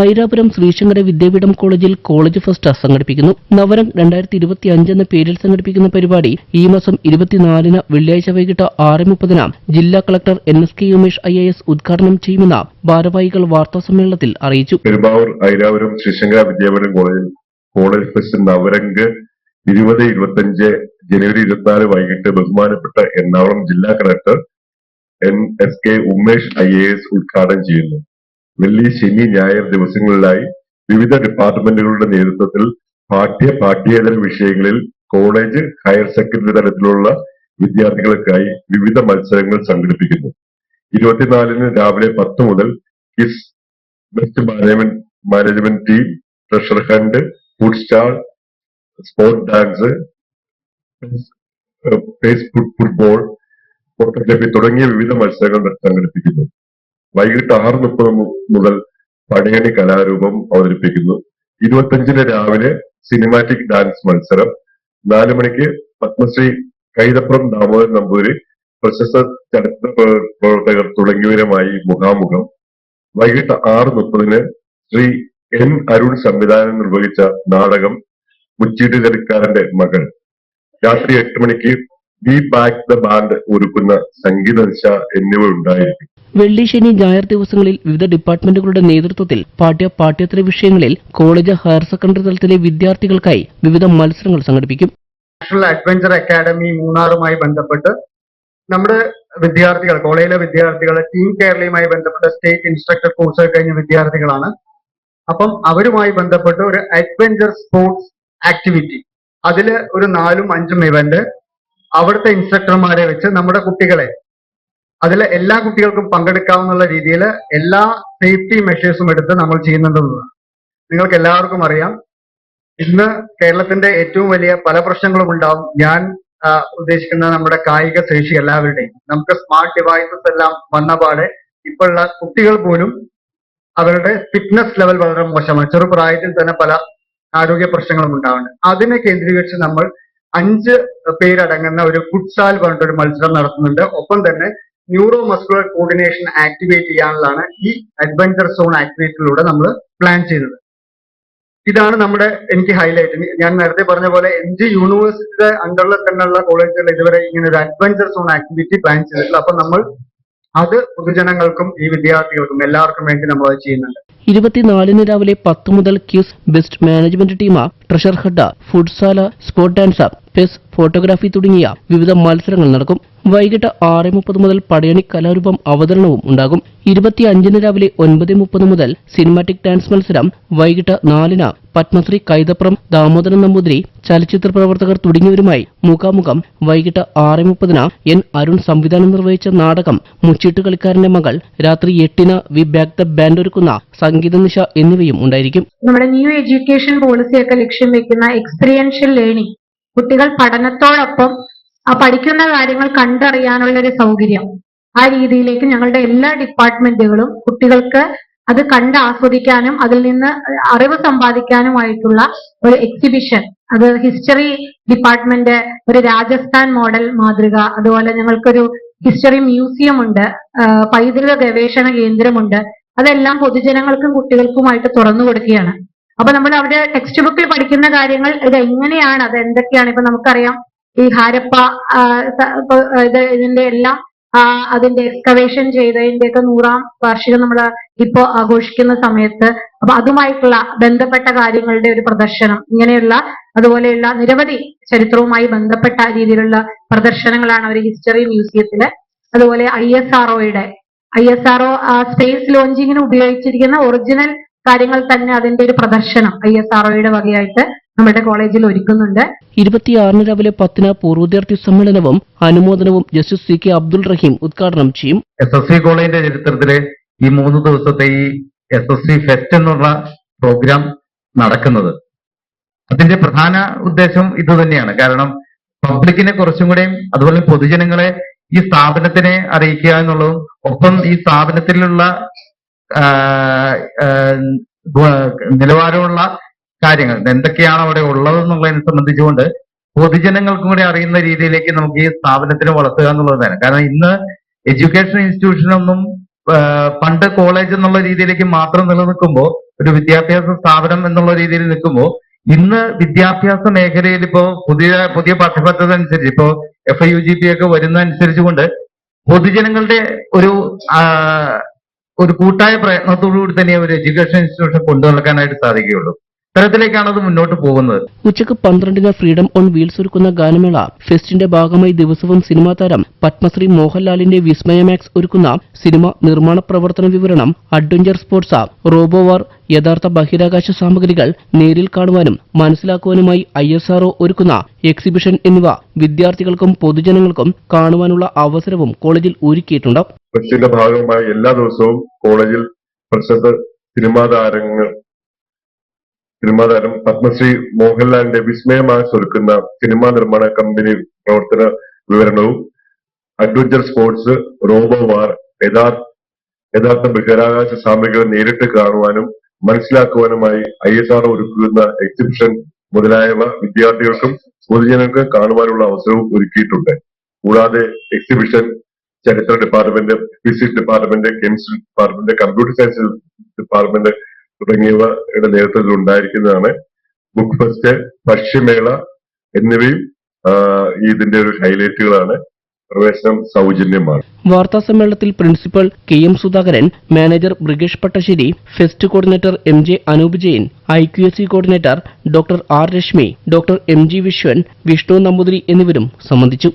ഐരാപുരം ശ്രീശങ്കര വിദ്യാപീഠം കോളേജിൽ college fest സംഘടിപ്പിക്കുന്നു നവരം രണ്ടായിരത്തി ഇരുപത്തി അഞ്ച് എന്ന പേരിൽ സംഘടിപ്പിക്കുന്ന പരിപാടി ഈ മാസം ഇരുപത്തിനാലിന് വെള്ളിയാഴ്ച വൈകിട്ട് ആറ് മുപ്പതിന് ജില്ലാ collector N S K Umesh I A S ഉദ്ഘാടനം ചെയ്യുമെന്ന് ഭാരവാഹികൾ വാർത്താ സമ്മേളനത്തിൽ അറിയിച്ചു. ഐരാവരം ശ്രീശങ്കര വിദ്യാപീഠം കോളേജിൽ കോളേജ് ഫസ്റ്റ് നവരംഗ് ഇരുപത് ഇരുപത്തിയഞ്ച് ജനുവരി ഇരുപത്തിനാല് വൈകിട്ട് ബഹുമാനപ്പെട്ട എറണാകുളം ജില്ലാ collector N S K Umesh I A S ഉദ്ഘാടനം ചെയ്യുന്നു. വെള്ളി ശനി ഞായർ ദിവസങ്ങളിലായി വിവിധ ഡിപ്പാർട്ട്മെന്റുകളുടെ നേതൃത്വത്തിൽ പാഠ്യ പാഠ്യേതര വിഷയങ്ങളിൽ കോളേജ് ഹയർ സെക്കൻഡറി തലത്തിലുള്ള വിദ്യാർത്ഥികൾക്കായി വിവിധ മത്സരങ്ങൾ സംഘടിപ്പിക്കുന്നു. ഇരുപത്തിനാലിന് രാവിലെ പത്ത് മുതൽ quiz best management management team treasure hunt food stall sport dance football photography തുടങ്ങിയ വിവിധ മത്സരങ്ങൾ സംഘടിപ്പിക്കുന്നു. വൈകിട്ട് ആറ് മുപ്പത് മുതൽ പടയണി കലാരൂപം അവതരിപ്പിക്കുന്നു. ഇരുപത്തിയഞ്ചിന് രാവിലെ സിനിമാറ്റിക് ഡാൻസ് മത്സരം. നാല് മണിക്ക് പത്മശ്രീ കൈതപ്പുറം ദാമോദരൻ നമ്പൂരി പ്രശസ്ത ചരിത്ര പ്ര- പ്രവർത്തകർ തുടങ്ങിയവരുമായി മുഖാമുഖം. വൈകിട്ട് ആറ് മുപ്പതിന് ശ്രീ എൻ അരുൺ സംവിധാനം നിർവഹിച്ച നാടകം മുച്ചീട്ടുകളിക്കാരന്റെ മകൾ. രാത്രി എട്ട് മണിക്ക് ബി ബാക്ക് ദ ബാൻഡ് ഒരുക്കുന്ന സംഗീത ദിശ എന്നിവ ഉണ്ടായിരിക്കും. വെള്ളി ശനി ഞായർ ദിവസങ്ങളിൽ വിവിധ ഡിപ്പാർട്ട്മെന്റുകളുടെ നേതൃത്വത്തിൽ പാഠ്യ പാഠ്യേതര വിഷയങ്ങളിൽ കോളേജ് ഹയർ സെക്കൻഡറി തലത്തിലെ വിദ്യാർത്ഥികൾക്കായി വിവിധ മത്സരങ്ങൾ സംഘടിപ്പിക്കും. നാഷണൽ അഡ്വഞ്ചർ അക്കാദമി മൂന്നാറുമായി ബന്ധപ്പെട്ട് നമ്മുടെ വിദ്യാർത്ഥികൾ കോളേജിലെ വിദ്യാർത്ഥികൾ ടീം കേരളയുമായി ബന്ധപ്പെട്ട സ്റ്റേറ്റ് ഇൻസ്ട്രക്ടർ കോഴ്സ് കഴിഞ്ഞ വിദ്യാർത്ഥികളാണ്. അപ്പം അവരുമായി ബന്ധപ്പെട്ട് ഒരു അഡ്വഞ്ചർ സ്പോർട്സ് ആക്ടിവിറ്റി. അതിൽ ഒരു നാലും അഞ്ചും ഇവന്റ്. അവിടുത്തെ ഇൻസ്ട്രക്ടർമാരെ വെച്ച് നമ്മുടെ കുട്ടികളെ അതിൽ എല്ലാ കുട്ടികൾക്കും പങ്കെടുക്കാവുന്ന രീതിയിൽ എല്ലാ സേഫ്റ്റി മെഷേഴ്സും എടുത്ത് നമ്മൾ ചെയ്യുന്നുണ്ടെന്നതാണ് നിങ്ങൾക്ക് എല്ലാവർക്കും അറിയാം. ഇന്ന് കേരളത്തിന്റെ ഏറ്റവും വലിയ പല പ്രശ്നങ്ങളും ഉണ്ടാവും. ഞാൻ ഉദ്ദേശിക്കുന്ന നമ്മുടെ കായിക ശേഷി എല്ലാവരുടെയും. നമുക്ക് സ്മാർട്ട് ഡിവൈസസ് എല്ലാം വന്ന പാടെ ഇപ്പോഴുള്ള കുട്ടികൾ പോലും അവരുടെ ഫിറ്റ്നസ് ലെവൽ വളരെ മോശമാണ്. ചെറുപ്രായത്തിൽ തന്നെ പല ആരോഗ്യ പ്രശ്നങ്ങളും ഉണ്ടാവുന്നുണ്ട്. അതിനെ കേന്ദ്രീകരിച്ച് നമ്മൾ അഞ്ച് പേരടങ്ങുന്ന ഒരു ഫുട്സാൽ പറഞ്ഞിട്ട് ഒരു മത്സരം നടത്തുന്നുണ്ട്. ഒപ്പം തന്നെ ന്യൂറോ മസ്കുലർ കോർഡിനേഷൻ ആക്ടിവേറ്റ് ചെയ്യാനുള്ളതാണ് ഈ അഡ്വഞ്ചർ സോൺ ആക്ടിവേറ്റിലൂടെ നമ്മൾ പ്ലാൻ ചെയ്യുന്നത് ഇതാണ് നമ്മുടെ എനിക്ക് ഹൈലൈറ്റ് ഞാൻ നേരത്തെ പറഞ്ഞ പോലെ ജി യൂണിവേഴ്സിറ്റിയുടെ അണ്ടറിൽ തന്നെയുള്ള കോളേജുകൾ ഇതുവരെ ഇങ്ങനെ ഒരു അഡ്വഞ്ചർ സോൺ ആക്ടിവിറ്റി പ്ലാൻ ചെയ്തിട്ടില്ല. അപ്പൊ നമ്മൾ അത് പൊതുജനങ്ങൾക്കും ഈ വിദ്യാർത്ഥികൾക്കും എല്ലാവർക്കും വേണ്ടി നമ്മൾ അത് ചെയ്യുന്നുണ്ട്. ഇരുപത്തിനാലിന് രാവിലെ പത്ത് മുതൽ quiz best management team treasure hunt food stall sport dance. Pes photography തുടങ്ങിയ വിവിധ മത്സരങ്ങൾ നടക്കും. വൈകിട്ട് ആറ് മുപ്പത് മുതൽ പടയണി കലാരൂപം അവതരണവും ഉണ്ടാകും. ഇരുപത്തി അഞ്ചിന് രാവിലെ ഒൻപത് മുപ്പത് മുതൽ സിനിമാറ്റിക് ഡാൻസ് മത്സരം വൈകിട്ട് നാലിന് പത്മശ്രീ കൈതപ്രം ദാമോദരൻ നമ്പൂതിരി ചലച്ചിത്ര പ്രവർത്തകർ തുടങ്ങിയവരുമായി മുഖാമുഖം വൈകിട്ട് ആറ് മുപ്പതിന് എൻ അരുൺ സംവിധാനം നിർവഹിച്ച നാടകം മുച്ചിട്ട് കളിക്കാരന്റെ മകൾ രാത്രി എട്ടിന് വി ബാക്ക് ദ ബാൻഡ് ഒരുക്കുന്ന സംഗീത നിശ എന്നിവയും ഉണ്ടായിരിക്കും. നമ്മുടെ ന്യൂ എഡ്യൂക്കേഷൻ പോളിസിയൊക്കെ ലക്ഷ്യം വെക്കുന്ന എക്സ്പീരിയൻഷ്യൽ ലേണിംഗ് കുട്ടികൾ പഠനത്തോടൊപ്പം ആ പഠിക്കുന്ന കാര്യങ്ങൾ കണ്ടറിയാനുള്ള ഒരു സൗകര്യം. ആ രീതിയിലേക്ക് ഞങ്ങളുടെ എല്ലാ ഡിപ്പാർട്ട്മെന്റുകളും കുട്ടികൾക്ക് അത് കണ്ട് ആസ്വദിക്കാനും അതിൽ നിന്ന് അറിവ് സമ്പാദിക്കാനുമായിട്ടുള്ള ഒരു എക്സിബിഷൻ അത് ഹിസ്റ്ററി ഡിപ്പാർട്ട്മെന്റ് ഒരു രാജസ്ഥാൻ മോഡൽ മാതൃക അതുപോലെ ഞങ്ങൾക്കൊരു ഹിസ്റ്ററി മ്യൂസിയം ഉണ്ട് പൈതൃക ഗവേഷണ കേന്ദ്രമുണ്ട്. അതെല്ലാം പൊതുജനങ്ങൾക്കും കുട്ടികൾക്കുമായിട്ട് തുറന്നു കൊടുക്കുകയാണ്. അപ്പൊ നമ്മൾ അവിടെ ടെക്സ്റ്റ് ബുക്കിൽ പഠിക്കുന്ന കാര്യങ്ങൾ ഇത് എങ്ങനെയാണ് അത് എന്തൊക്കെയാണ്? ഇപ്പൊ നമുക്കറിയാം ഈ ഹാരപ്പ ഇത് ഇതിന്റെ എല്ലാം അതിന്റെ എക്സ്കവേഷൻ ചെയ്തതിന്റെ ഒക്കെ നൂറാം വാർഷികം നമ്മൾ ഇപ്പോ ആഘോഷിക്കുന്ന സമയത്ത് അപ്പൊ അതുമായിട്ടുള്ള ബന്ധപ്പെട്ട കാര്യങ്ങളുടെ ഒരു പ്രദർശനം ഇങ്ങനെയുള്ള അതുപോലെയുള്ള നിരവധി ചരിത്രവുമായി ബന്ധപ്പെട്ട രീതിയിലുള്ള പ്രദർശനങ്ങളാണ് അവർ ഹിസ്റ്ററി മ്യൂസിയത്തിൽ അതുപോലെ I S ആർഒയുടെ I S R O space ലോഞ്ചിങ്ങിന് ഉപയോഗിച്ചിരിക്കുന്ന ഒറിജിനൽ കാര്യങ്ങൾ തന്നെ അതിന്റെ ഒരു പ്രദർശനം ഐ എസ് ആർഒയുടെ വകയായിട്ട് നമ്മുടെ കോളേജിൽ ഒരുക്കുന്നുണ്ട്. ഇരുപത്തിയാറിന് രാവിലെ പത്തിന് പൂർവവിദ്യാർത്ഥി സമ്മേളനവും അനുമോദനവും justice C K Abdul Rahim ഉദ്ഘാടനം ചെയ്യും. എസ് എസ് സി കോളേജിന്റെ ചരിത്രത്തിൽ ഈ മൂന്ന് ദിവസത്തെ ഈ എസ് എസ് സി ഫെസ്റ്റ് എന്നുള്ള പ്രോഗ്രാം നടക്കുന്നത്. അതിന്റെ പ്രധാന ഉദ്ദേശം ഇത് തന്നെയാണ്. കാരണം പബ്ലിക്കിനെ കുറച്ചും കൂടെയും അതുപോലെ പൊതുജനങ്ങളെ ഈ സ്ഥാപനത്തിനെ അറിയിക്കുക എന്നുള്ളതും ഒപ്പം ഈ സ്ഥാപനത്തിലുള്ള നിലവാരമുള്ള കാര്യങ്ങൾ. എന്തൊക്കെയാണ് അവിടെ ഉള്ളതെന്നുള്ളതിനെ സംബന്ധിച്ചുകൊണ്ട് പൊതുജനങ്ങൾക്കും കൂടി അറിയുന്ന രീതിയിലേക്ക് നമുക്ക് ഈ സ്ഥാപനത്തിനെ വളർത്തുക എന്നുള്ളതാണ് കാരണം ഇന്ന് എഡ്യൂക്കേഷൻ ഇൻസ്റ്റിറ്റ്യൂഷനൊന്നും പണ്ട് കോളേജ് എന്നുള്ള രീതിയിലേക്ക് മാത്രം നിലനിൽക്കുമ്പോൾ ഒരു വിദ്യാഭ്യാസ സ്ഥാപനം എന്നുള്ള രീതിയിൽ നിൽക്കുമ്പോൾ ഇന്ന് വിദ്യാഭ്യാസ മേഖലയിൽ ഇപ്പോ പുതിയ പുതിയ പാഠ്യപദ്ധതി അനുസരിച്ച് ഇപ്പോ F I U G P ഒക്കെ വരുന്ന അനുസരിച്ചുകൊണ്ട് പൊതുജനങ്ങളുടെ ഒരു ഒരു കൂട്ടായ പ്രയത്നത്തോടു കൂടി തന്നെ ഒരു എഡ്യൂക്കേഷൻ ഇൻസ്റ്റിറ്റ്യൂഷൻ കൊണ്ടു നടക്കാനായിട്ട് സാധിക്കുകയുള്ളൂ. ഇത്തരത്തിലേക്കാണ് അത് മുന്നോട്ട് പോകുന്നത്. ഉച്ചയ്ക്ക് പന്ത്രണ്ടിന് ഫ്രീഡം ഓൺ വീൽസ് ഒരുക്കുന്ന ഗാനമേള ഫെസ്റ്റിന്റെ ഭാഗമായി ദിവസവും സിനിമാ താരം പത്മശ്രീ മോഹൻലാലിന്റെ വിസ്മയമാക്സ് ഒരുക്കുന്ന സിനിമ നിർമ്മാണ പ്രവർത്തന വിവരണം അഡ്വഞ്ചർ സ്പോർട്സ് റോബോവാർ യഥാർത്ഥ ബഹിരാകാശ സാമഗ്രികൾ നേരിൽ കാണുവാനും മനസ്സിലാക്കുവാനുമായി ഐ എസ് ആർഒ ഒരുക്കുന്ന എക്സിബിഷൻ എന്നിവ വിദ്യാർത്ഥികൾക്കും പൊതുജനങ്ങൾക്കും കാണുവാനുള്ള അവസരവും കോളേജിൽ ഒരുക്കിയിട്ടുണ്ട്. ഫെസ്റ്റിന്റെ ഭാഗമായി എല്ലാ ദിവസവും കോളേജിൽ പ്രശസ്ത സിനിമാ താരങ്ങൾ സിനിമാ താരം പത്മശ്രീ മോഹൻലാലിന്റെ വിസ്മയമായി സ്വരുക്കുന്ന സിനിമാ നിർമ്മാണ കമ്പനി പ്രവർത്തന വിവരണവും അഡ്വഞ്ചർ സ്പോർട്സ് റോബോ വാർ യഥാർത്ഥ യഥാർത്ഥ ബഹിരാകാശ സാമഗ്രികൾ നേരിട്ട് കാണുവാനും മനസ്സിലാക്കുവാനുമായി ഐ എസ് ആർ ഒരുക്കുന്ന എക്സിബിഷൻ മുതലായവ വിദ്യാർത്ഥികൾക്കും പൊതുജനങ്ങൾക്ക് കാണുവാനുള്ള അവസരവും ഒരുക്കിയിട്ടുണ്ട്. കൂടാതെ എക്സിബിഷൻ ചരിത്ര department physics department chemistry department computer science department തുടങ്ങിയവയുടെ നേതൃത്വത്തിൽ ഉണ്ടായിരിക്കുന്നതാണ്. ബുക്ക് ഫെസ്റ്റ് ഭക്ഷ്യമേള എന്നിവയും ഇതിന്റെ ഒരു ഹൈലൈറ്റുകളാണ്. പ്രവേശനം സൗജന്യമാണ്. വാർത്താ സമ്മേളനത്തിൽ principal K M Sudhakaran manager Brigesh Pattasseri fest coordinator M J Anoop Jain I Q S C coordinator doctor R Rashmi doctor M G Viswan Vishnu Namboothiri എന്നിവരും സംബന്ധിച്ചു.